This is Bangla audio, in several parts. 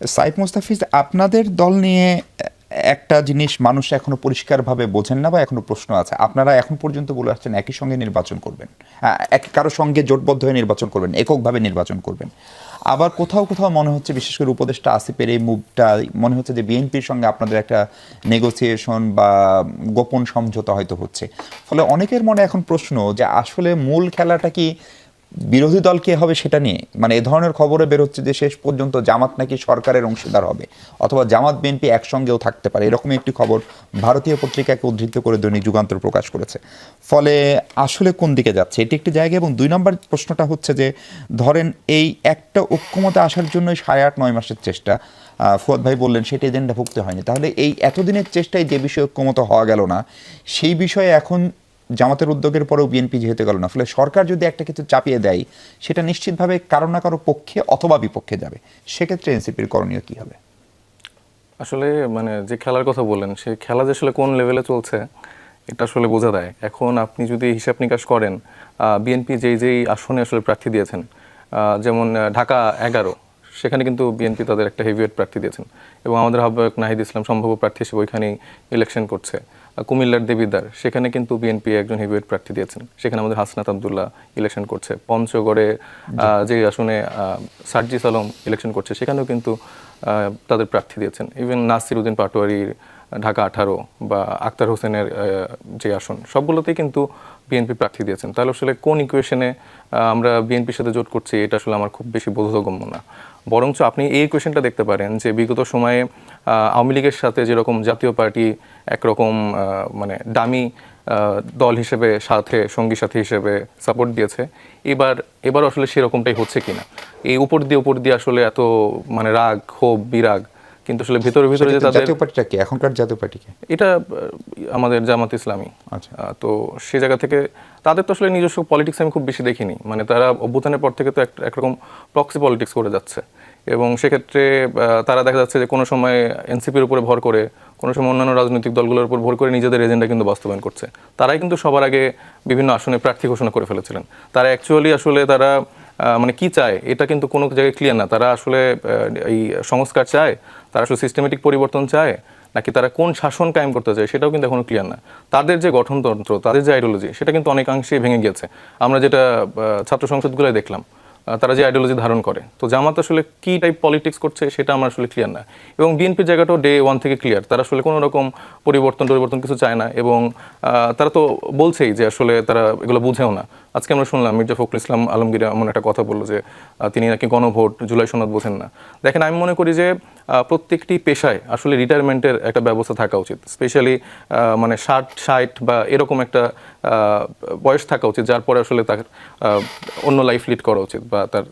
সাইফ মুস্তাফিজ আপনাদের দল নিয়ে একটা জিনিস মানুষ এখনও পরিষ্কারভাবে বোঝেন না বা এখনও প্রশ্ন আছে। আপনারা এখন পর্যন্ত বলে আসছেন একই সঙ্গে নির্বাচন করবেন। হ্যাঁ, এক কারও সঙ্গে জোটবদ্ধ হয়ে নির্বাচন করবেন এককভাবে নির্বাচন করবেন। আবার কোথাও কোথাও মনে হচ্ছে বিশেষ করে উপদেষ্টা আসিফের এই মুভটা মনে হচ্ছে যে বিএনপির সঙ্গে আপনাদের একটা নেগোসিয়েশন বা গোপন সমঝোতা হয়তো হচ্ছে। ফলে অনেকের মনে এখন প্রশ্ন যে আসলে মূল খেলাটা কি বিরোধী দল কে হবে সেটা নিয়ে? মানে এ ধরনের খবরে বেরোচ্ছে যে শেষ পর্যন্ত জামাত নাকি সরকারের অংশীদার হবে, অথবা জামাত, বিএনপি একসঙ্গেও থাকতে পারে। এরকমই একটি খবর ভারতীয় পত্রিকাকে উদ্ধৃত করে দৈনিক যুগান্তর প্রকাশ করেছে। ফলে আসলে কোন দিকে যাচ্ছে? এটি একটি জায়গা এবং দুই নম্বর প্রশ্নটা হচ্ছে যে, ধরেন এই একটা ঐক্যমতে আসার জন্য সাড়ে আট, নয় মাসের চেষ্টা ফুয়াদ ভাই বললেন সেটি এজেন্ডা ভুক্ত হয়নি। তাহলে এই এতদিনের চেষ্টায় যে বিষয়ে ঐক্যমত হওয়া গেল না, সেই বিষয়ে এখন জামাতের উদ্যোগের পরেও বিএনপি যেহেতু গেল না, ফলে সরকার যদি একটা কিছু চাপিয়ে দেয়, সেটা নিশ্চিতভাবে কারও না কারও পক্ষে অথবা বিপক্ষে যাবে। সেক্ষেত্রে এনসিপির করণীয় কি হবে? আসলে মানে যে খেলার কথা বললেন, সেই খেলা যে আসলে কোন লেভেলে চলছে, এটা আসলে বোঝা দেয় এখন আপনি যদি হিসাব নিকাশ করেন বিএনপি যেই যেই আসনে আসলে প্রার্থী দিয়েছেন যেমন ঢাকা এগারো, সেখানে কিন্তু বিএনপি তাদের একটা হেভিওয়েট প্রার্থী দিয়েছেন। এবং আমাদের আহ্বায়ক নাহিদ ইসলাম সম্ভাব্য প্রার্থী হিসেবে ওইখানেই ইলেকশন করছে। কুমিল্লার দেবিদ্বার সেখানে কিন্তু বিএনপি একজন হেভিওয়েট প্রার্থী দিয়েছেন। সেখানে আমাদের হাসনাত আবদুল্লাহ ইলেকশন করছে। পঞ্চগড়ে যে আসনে আহ, সার্জিস আলম ইলেকশন করছে সেখানেও কিন্তু তাদের প্রার্থী দিয়েছেন। ইভেন নাসির উদ্দিন পাটোয়ারির ঢাকা আঠারো বা আক্তার হোসেনের যে আসন সবগুলোতেই কিন্তু বিএনপি প্রার্থী দিয়েছেন। তাহলে আসলে কোন ইকুয়েশনে আমরা বিএনপির সাথে জোট করছি এটা আসলে আমার খুব বেশি বোধগম্য না। বরঞ্চ আপনি এই কোয়েশনটা দেখতে পারেন যে বিগত সময়ে আওয়ামী লীগের সাথে যেরকম জাতীয় পার্টি একরকম মানে দামি দল হিসেবে সাথে, সঙ্গী সাথী হিসেবে সাপোর্ট দিয়েছে, এবার এবার আসলে সেরকমটাই হচ্ছে কিনা? এই উপর দিয়ে উপর দিয়ে আসলে এত মানে রাগ, ক্ষোভ, বিরাগ কিন্তু আসলে ভিতরে ভিতরে যে তাদের জাতীয় পার্টিটা কি? এখনকার জাতীয় পার্টিকে এটা আমাদের জামাত ইসলামী। আচ্ছা। তো সে জায়গা থেকে তাদের তো আসলে নিজস্ব পলিটিক্স আমি খুব বেশি দেখিনি। মানে তারা অভ্যুত্থানের পর থেকে তো এক- একরকম প্রক্সি পলিটিক্স করে যাচ্ছে। এবং সেক্ষেত্রে তারা দেখা যাচ্ছে যে কোনো সময় এনসিপির উপরে ভর করে কোনো সময় অন্যান্য রাজনৈতিক দলগুলোর উপর ভর করে নিজেদের এজেন্ডা কিন্তু বাস্তবায়ন করছে। তারাই কিন্তু সবার আগে বিভিন্ন আসনে প্রার্থী ঘোষণা করে ফেলেছিলেন। তারা অ্যাকচুয়ালি আসলে তারা মানে কি চায়, এটা কিন্তু কোনো জায়গায় ক্লিয়ার না। তারা আসলে এই সংস্কার চায়, তারা আসলে সিস্টেমেটিক পরিবর্তন চায়, নাকি তারা কোন শাসন কায়েম করতে চায়, সেটাও কিন্তু এখনও ক্লিয়ার না। তাদের যে গঠনতন্ত্র, তাদের যে আইডিওলজি সেটা কিন্তু অনেকাংশে ভেঙে গিয়েছে। আমরা যেটা ছাত্র সংসদগুলোয় দেখলাম তারা যে আইডিওলজি ধারণ করে, তো জামাত আসলে কি টাইপ পলিটিক্স করছে, সেটা আমার আসলে ক্লিয়ার না। এবং বিএনপির জায়গাটাও ডে ওয়ান থেকে ক্লিয়ার তারা আসলে কোনো রকম পরিবর্তন পরিবর্তন কিছু চায় না। এবং তারা তো বলছেই যে আসলে তারা এগুলো বুঝেও না। আজকে আমরা শুনলাম মির্জা ফখরুল ইসলাম আলমগীর এমন একটা কথা বলল যে তিনি নাকি গণভোট জুলাই সনদ বোঝেন না। দেখেন, আমি মনে করি যে প্রত্যেকটি পেশায় আসলে রিটায়ারমেন্টের একটা ব্যবস্থা থাকা উচিত। স্পেশালি মানে ষাট ষাট বা এরকম একটা বয়স থাকা উচিত, যার পরে আসলে তার অন্য লাইফ লিড করা উচিত বা তার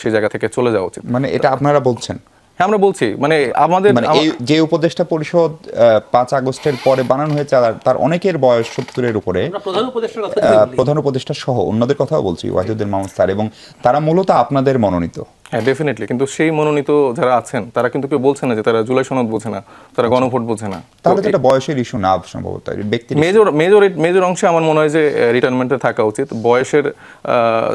সেই জায়গা থেকে চলে যাওয়া উচিত। মানে এটা আপনারা বলছেন? হ্যাঁ আমরা বলছি মানে আমাদের মানে যে উপদেষ্টা পরিষদ আহ, পাঁচ আগস্টের পরে বানানো হয়েছে আর তার অনেকের বয়স সত্তরের উপরে প্রধান উপদেষ্টা সহ অন্যদের কথাও বলছি ওয়াহিদুদ্দিন মাহমুদ স্যার এবং তারা মূলত আপনাদের মনোনীত। হ্যাঁ ডেফিনেটলি কিন্তু সেই মনোনীত যারা আছেন তারা কিন্তু কেউ বলছে না যে তারা জুলাই সনদ বোঝে না তারা গণভোট বোঝে না। তাহলে তো এটা বয়সের ইস্যু না সম্ভবত ব্যক্তি মেজর মেজর মেজর অংশে আমার মনে হয় যে রিটায়ারমেন্টে থাকা উচিত। বয়সের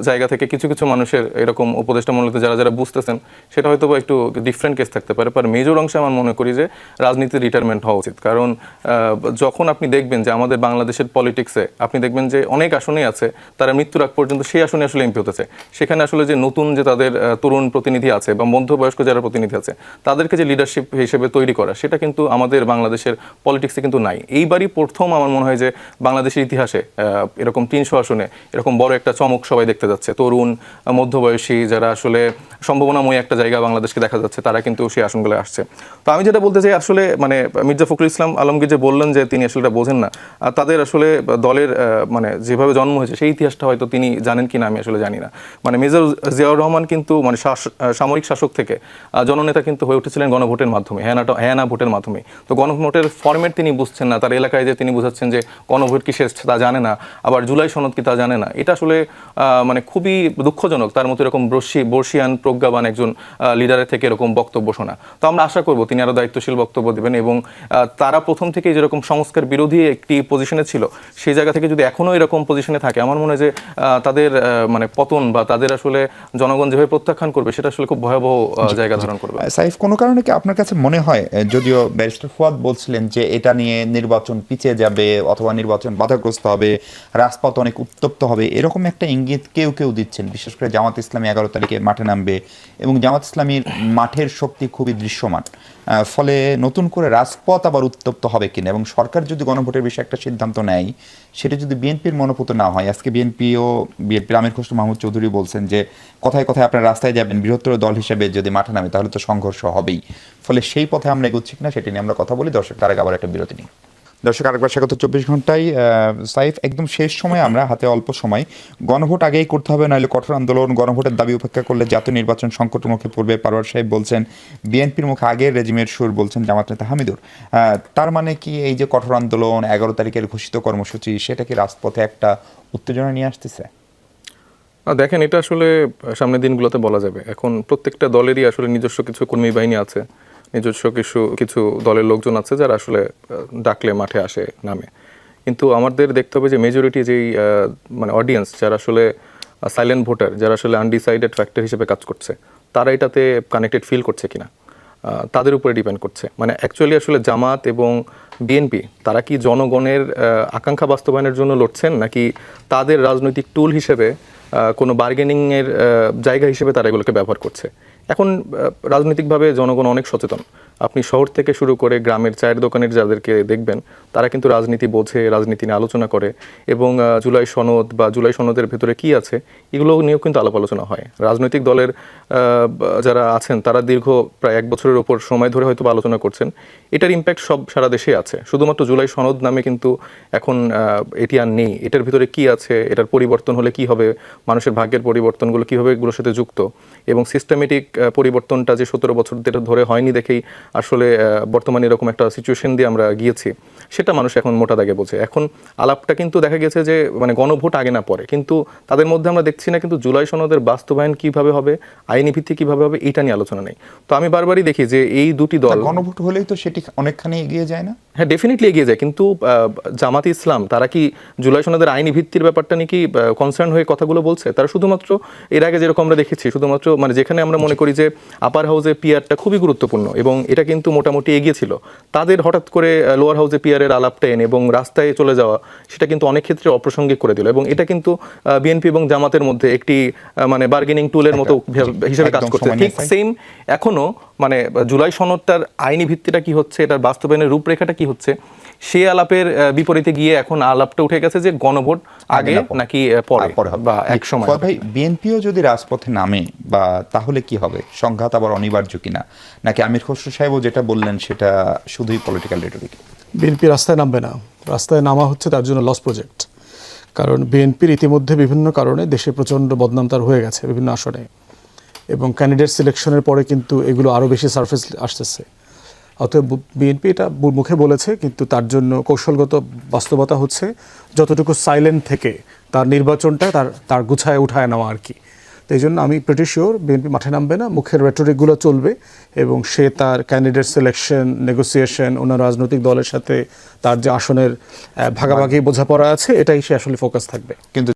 জায়গা থেকে কিছু কিছু মানুষের এরকম উপদেষ্টা মূলত যারা যারা বুঝতেছেন সেটা হয়তো একটু ডিফারেন্ট কেস থাকতে পারে। ਪਰ মেজর অংশে আমার মনে করি যে রাজনীতির রিটায়ারমেন্ট হওয়া উচিত। কারণ আহ, যখন আপনি দেখবেন যে আমাদের বাংলাদেশের পলিটিক্সে আপনি দেখবেন যে অনেক আসনেই আছে তারা মৃত্যুর আগ পর্যন্ত সেই আসনে আসলে এমপি হতেছে সেখানে আসলে যে নতুন যে তাদের তরুণ প্রতিনিধি আছে বা মধ্যবয়স্ক যারা প্রতিনিধি আছে, তাদেরকে যে লিডারশিপ হিসেবে তৈরি করা, সেটা কিন্তু আমাদের বাংলাদেশের পলিটিক্সে কিন্তু নাই। এইবারই প্রথম আমার মনে হয় যে বাংলাদেশের ইতিহাসে এরকম তিনশো আসনে এরকম বড় একটা চমক সবাই দেখতে যাচ্ছে। তরুণ, মধ্যবয়সী যারা আসলে সম্ভাবনাময় একটা জায়গা বাংলাদেশকে দেখা যাচ্ছে, তারা কিন্তু সেই আসনগুলো আসছে। তো আমি যেটা বলতে চাই, আসলে মানে মির্জা ফখরুল ইসলাম আলমগীর যে বললেন যে তিনি আসলে বোঝেন না তাদের আসলে দলের মানে যেভাবে জন্ম হয়েছে, সেই ইতিহাসটা হয়তো তিনি জানেন কিনা আমি আসলে জানি না। মানে মেজর জিয়াউর রহমান কিন্তু মানে সামরিক শাসক থেকে জননেতা কিন্তু হয়ে উঠেছিলেন গণভোটের মাধ্যমে হ্যাঁ না হ্যাঁ ভোটের মাধ্যমে। তো গণভোটের ফরম্যাট তিনি বুঝছেন না, তার এলাকায় যে তিনি বুঝাচ্ছেন যে গণভোট কি শেষ তা জানে না, আবার জুলাই সনদ কি তা জানে না, এটা আসলে মানে খুবই দুঃখজনক। তার মতো এরকম বর্ষি, বর্ষিয়ান প্রজ্ঞাবান একজন লিডারের থেকে এরকম বক্তব্য শোনা। তো আমরা আশা করব তিনি আরও দায়িত্বশীল বক্তব্য দেবেন এবং তারা প্রথম থেকেই যেরকম সংস্কার বিরোধী একটি পজিশনে ছিল, সেই জায়গা থেকে যদি এখনও এরকম পজিশনে থাকে, আমার মনে হয় যে তাদের মানে পতন বা তাদের আসলে জনগণ যেভাবে প্রত্যাখ্যান করবে সেটা আসলে খুব ভয়াবহ জায়গা ধারণ করবে। সাইফ কোনো কারণে কি আপনার কাছে মনে হয় যদিও ব্যারিস্টার ফুয়াদ বলছিলেন যে এটা নিয়ে নির্বাচন পিছিয়ে যাবে অথবা নির্বাচন বাধাগ্রস্ত হবে রাজপথ অনেক উত্তপ্ত হবে এরকম একটা ইঙ্গিত কেউ কেউ দিচ্ছেন বিশেষ করে জামাত ইসলামী এগারো তারিখে মাঠে নামবে এবং জামাত ইসলামীর মাঠের শক্তি খুবই দৃশ্যমান। ফলে নতুন করে রাজপথ আবার উত্তপ্ত হবে কিনা? এবং সরকার যদি গণভোটের বিষয়ে একটা সিদ্ধান্ত নেয়, সেটা যদি বিএনপির মনোপুত না হয়, আজকে বিএনপিও, বিএনপির আমির খসরু মাহমুদ চৌধুরী বলছেন যে, কথায় কথায় আপনার রাস্তায় যাবেন, বৃহত্তর দল হিসেবে যদি মাঠে নামে, তাহলে তো সংঘর্ষ হবেই। ফলে সেই পথে আমরা এগোচ্ছি কিনা, সেটা নিয়ে আমরা কথা বলি। দর্শক, তার আগে আবার একটা বিরতি নিই দর্শক আরেকবার স্বাগত। চব্বিশ ঘন্টায় সাইফ, একদম শেষ সময় আমরা হাতে অল্প সময়। গণভোট আগেই করতে হবে, নাহলে কঠোর আন্দোলন, গণভোটের দাবি উপেক্ষা করলে জাতীয় নির্বাচন সংকটের মুখে পড়বে। পারওয়ার সাহেব বলছেন, বিএনপির মুখে আগের রেজিমের সুর, বলছেন জামাত নেতা হামিদুর। তার মানে কি এই যে কঠোর আন্দোলন, এগারো তারিখের ঘোষিত কর্মসূচি, সেটা কি রাজপথে একটা উত্তেজনা নিয়ে আসতেছে? দেখেন, এটা আসলে সামনের দিনগুলোতে বলা যাবে। এখন প্রত্যেকটা দলেরই আসলে নিজস্ব কিছু কর্মী বাহিনী আছে। নিজস্ব কিছু কিছু দলের লোকজন আছে যারা আসলে ডাকলে মাঠে আসে নামে। কিন্তু আমাদের দেখতে হবে যে মেজরিটি যেই মানে অডিয়েন্স যারা আসলে সাইলেন্ট ভোটার যারা আসলে আনডিসাইডেড ফ্যাক্টর হিসেবে কাজ করছে, তারা এটাতে কানেক্টেড ফিল করছে কিনা? তাদের উপরে ডিপেন্ড করছে। মানে অ্যাকচুয়ালি আসলে জামাত এবং বিএনপি তারা কি জনগণের আকাঙ্ক্ষা বাস্তবায়নের জন্য লড়ছেন? নাকি তাদের রাজনৈতিক টুল হিসেবে কোনো বার্গেনিংয়ের জায়গা হিসেবে তারা এগুলোকে ব্যবহার করছে? এখন রাজনৈতিকভাবে জনগণ অনেক সচেতন। আপনি শহর থেকে শুরু করে গ্রামের চায়ের দোকানের যাদেরকে দেখবেন, তারা কিন্তু রাজনীতি বোঝে, রাজনীতি নিয়ে আলোচনা করে এবং জুলাই সনদ বা জুলাই সনদের ভেতরে কি আছে এগুলো নিয়েও কিন্তু আলাপ আলোচনা হয়। রাজনৈতিক দলের যারা আছেন, তারা দীর্ঘ প্রায় এক বছরের ওপর সময় ধরে হয়তো আলোচনা করছেন। এটার ইম্প্যাক্ট সব সারা দেশে আছে। শুধুমাত্র জুলাই সনদ নামে কিন্তু এখন এটি আর নেই। এটার ভিতরে কি আছে, এটার পরিবর্তন হলে কি হবে, মানুষের ভাগ্যের পরিবর্তনগুলো কীভাবে এগুলোর সাথে যুক্ত এবং সিস্টেমেটিক পরিবর্তনটা যে সতেরো বছর ধরে হয়নি দেখেই আসলে বর্তমানে এরকম একটা সিচুয়েশন দিয়ে আমরা গিয়েছি, সেটা মানুষ এখন মোটা দাগে বলছে। এখন আলাপটা কিন্তু দেখা গেছে যে মানে গণভোট আগে না পরে। কিন্তু তাদের মধ্যে আমরা দেখছি না কিন্তু জুলাই সনদের বাস্তবায়ন কীভাবে হবে, আইনি ভিত্তি কীভাবে হবে, এটা নিয়ে আলোচনা নেই। তো আমি বারবারই দেখি যে, এই দুটি দল গণভোট হলেই তো সেটি অনেকখানি এগিয়ে যায় না? হ্যাঁ ডেফিনেটলি এগিয়ে যায়। কিন্তু জামাত ইসলাম তারা কি জুলাই সনদের আইনি ভিত্তির ব্যাপারটা নিয়ে কি কনসার্ন হয়ে কথাগুলো বলছে? তারা শুধুমাত্র এর আগে যেরকম আমরা দেখেছি শুধুমাত্র মানে যেখানে আমরা মনে করি যে আপার হাউসে পিয়ারটা খুবই গুরুত্বপূর্ণ এবং এটা কিন্তু মোটামুটি এগিয়ে ছিল। তাদের হঠাৎ করে লোয়ার হাউসে পিয়ারের আলাপটা এনে এবং রাস্তায় চলে যাওয়া সেটা কিন্তু অনেক ক্ষেত্রে অপ্রাসঙ্গিক করে দিল এবং এটা কিন্তু বিএনপি এবং জামাতের মধ্যে একটি মানে বার্গেনিং টুলের মতো হিসেবে কাজ করছে। ঠিক সেম এখনও মানে জুলাই সনদটার আইনি ভিত্তিটা কি হচ্ছে এটার বাস্তবায়নের রূপরেখাটা কি হচ্ছে সেই আলাপের বিপরীতে গিয়ে এখন আলাপটা উঠে গেছে যে গণভোট আগে নাকি পরে। বা এক সময় ভাই বিএনপিও যদি রাজপথে নামে বা তাহলে কি হবে? সংঘাত আবার অনিবার্য কিনা? নাকি আমির খসরু সাহেবও যেটা বললেন সেটা শুধুই পলিটিক্যাল রেটরিক বিএনপি রাস্তায় নামবে না। রাস্তায় নামা হচ্ছে তার জন্য লস প্রজেক্ট কারণ বিএনপির ইতিমধ্যে বিভিন্ন কারণে দেশে প্রচণ্ড বদনাম তার হয়ে গেছে বিভিন্ন আসনে। এবং ক্যান্ডিডেট সিলেকশনের পরে কিন্তু এগুলো আরও বেশি সারফেস আসতেছে। অতএব বিএনপি এটা মুখে বলেছে, কিন্তু তার জন্য কৌশলগত বাস্তবতা হচ্ছে যতটুকু সাইলেন্ট থেকে তার নির্বাচনটা তার তার গুছায় উঠায় নেওয়া আর কি। তো এই জন্য আমি প্রেটি শিওর বিএনপি মাঠে নামবে না, মুখের রেটরিকগুলো চলবে এবং সে তার ক্যান্ডিডেট সিলেকশন নেগোসিয়েশন অন্য রাজনৈতিক দলের সাথে তার যে আসনের ভাগাভাগি, বোঝাপড়া আছে, এটাই সে আসলে ফোকাস থাকবে। কিন্তু